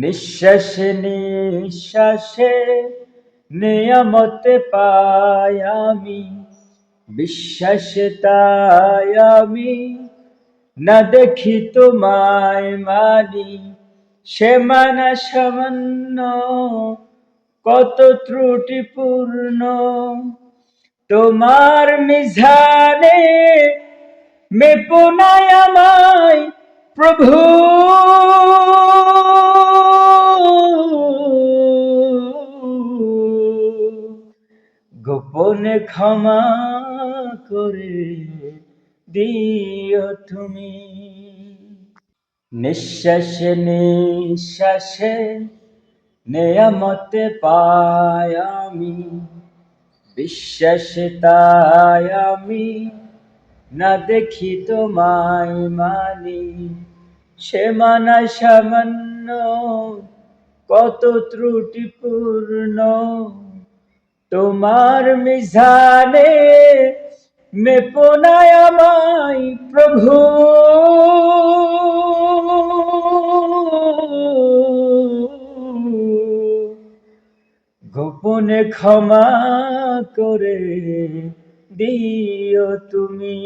নিঃশ্বাসে নিঃশ্বাসে নিয়ামতে পাই আমি। তাই আমি না দেখি তোমায় মানি। সে মানা সামান্য, কত ত্রুটিপূর্ণ। তোমার মিঝানে মেপনায় আমায় প্রভু গোপনে ক্ষমা করে দিও তুমি। নিঃশ্বাসে নিঃশ্বাসে নেয়ামতে পাই আমি। বিশ্বাসে তাই আমি না দেখি তোমায় মানি। সে মানা সামান্য কত ত্রুটিপূর্ণ তোমার মিজানে মেপনায় আমায় প্রভু। গোপনে ক্ষমা করে দিও তুমি।